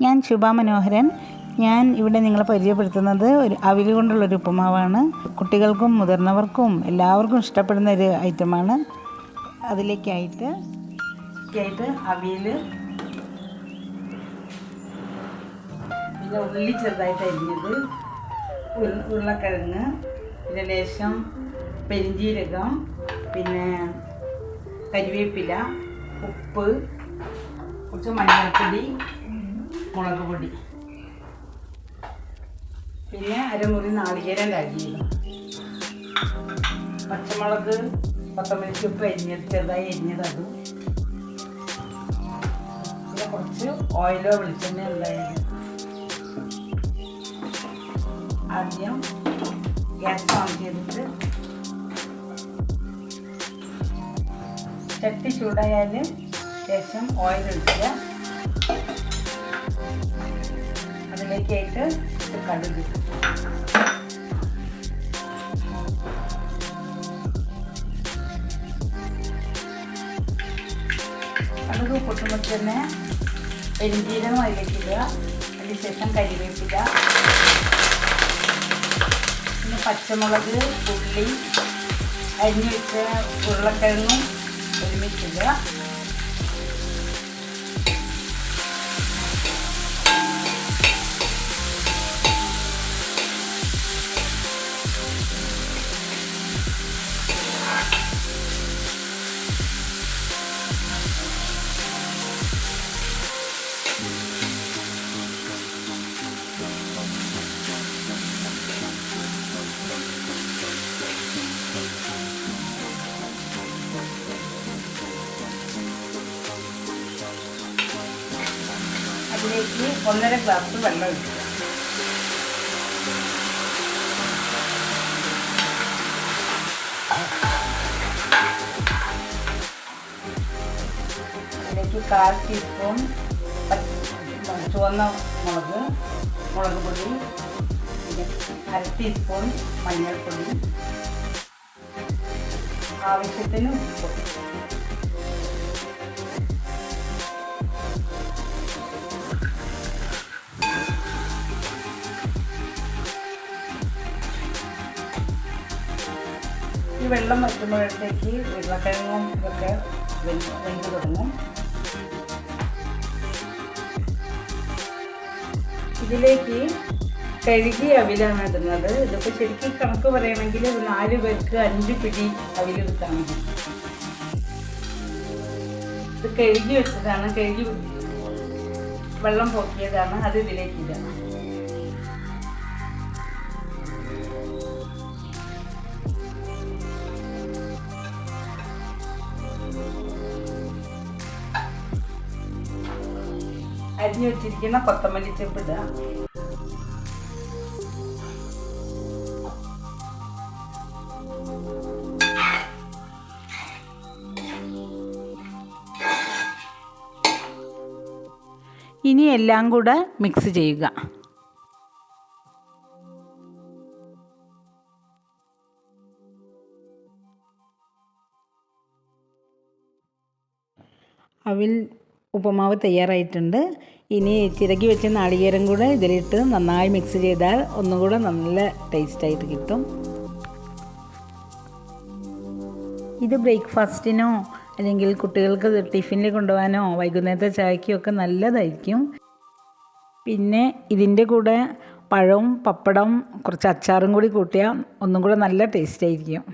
ഞാൻ ശുഭ മനോഹരൻ. ഞാൻ ഇവിടെ നിങ്ങളെ പരിചയപ്പെടുത്തുന്നത് ഒരു അവിൽ കൊണ്ടുള്ളൊരു ഉപ്പുമാവാണ്. കുട്ടികൾക്കും മുതിർന്നവർക്കും എല്ലാവർക്കും ഇഷ്ടപ്പെടുന്ന ഒരു ഐറ്റമാണ്. അതിലേക്കായിട്ട് ആയിട്ട് അവിയൽ പിന്നെ ഉള്ളി ചെറുതായിട്ട് അരിഞ്ഞത്. ഉരുള- ഉരുളക്കിഴങ്ങ്. പിന്നെ ലേശം പെരിഞ്ചീരകം പിന്നെ കരിവേപ്പില ഉപ്പ് കുറച്ച് മഞ്ഞൾപ്പൊടി മുളക് പൊടി പിന്നെ അരമുറി നാളികേരം അരിയണം പച്ചമുളക് കൊത്തമല്ലി ചുപ്പ് എരിഞ്ഞത് ചെറുതായി അരിഞ്ഞത് അതും. പിന്നെ കുറച്ച് ഓയിലോ വെളിച്ചെണ്ണ ഉണ്ടായിരുന്നു ആദ്യം ഗ്യാസ് ഓൺ ചെയ്തിട്ട് ചട്ടി ചൂടായാൽ ശേഷം ഓയിൽ ഒഴിക്കുക. അതിലേക്കായിട്ട് കടുക് കടുക് പൊട്ടുമ്പോൾ തന്നെ പെരുംജീരകം അതിലേക്കിടുക അതിനുശേഷം കരിവേപ്പില. പിന്നെ പച്ചമുളക് ഉള്ളി അരിഞ്ഞു വെച്ച ഉരുളക്കിഴങ്ങും ഒരുമിച്ചിടുക അതിലേക്ക് ഒന്നര ഗ്ലാസ് വെള്ളം ഒഴിക്കുക അതിലേക്ക് കാൽ ടീസ്പൂൺ ചുവന്ന മുളക് മുളക് പൊടി അര ടീസ്പൂൺ മഞ്ഞൾപ്പൊടി. ആവശ്യത്തിന് ഉപ്പ്. വെള്ളം വറ്റുമ്പോഴത്തേക്ക് ഉരുളക്കിഴങ്ങും ഇതൊക്കെ വെന്ത് തുടങ്ങും. ഇതിലേക്ക് കഴുകി അവിലാണ് ഇടുന്നത്. ഇതൊക്കെ ശരിക്കും കണക്ക് പറയുകയാണെങ്കിൽ ഒരു നാല് പേർക്ക് അഞ്ച് പിടി അവിലെടുത്താൽ മതി. ഇത് കഴുകി വെച്ചതാണ് കഴുകി വെള്ളം പോക്കിയതാണ് അത് ഇതിലേക്ക് ഇടാം. അരിഞ്ഞു വെച്ചിരിക്കുന്ന കൊത്തമല്ലി ചെപ്പ് ഇടുക. ഇനി എല്ലാം കൂടെ മിക്സ് ചെയ്യുക. അവിൽ ഉപ്പുമാവ് തയ്യാറായിട്ടുണ്ട്. ഇനി ചിരകി വെച്ച നാളികേരം കൂടെ ഇതിലിട്ട് നന്നായി മിക്സ് ചെയ്താൽ ഒന്നുകൂടെ നല്ല ടേസ്റ്റായിട്ട് കിട്ടും. ഇത് ബ്രേക്ക്ഫാസ്റ്റിനോ അല്ലെങ്കിൽ കുട്ടികൾക്ക് ടിഫിനിൽ കൊണ്ടുപോകാനോ വൈകുന്നേരത്തെ ചായക്കോ ഒക്കെ നല്ലതായിരിക്കും. പിന്നെ ഇതിന്റെ കൂടെ പഴവും പപ്പടം കുറച്ച് അച്ചാറും കൂടി കൂട്ടിയാൽ ഒന്നും കൂടെ നല്ല ടേസ്റ്റ് ആയിരിക്കും.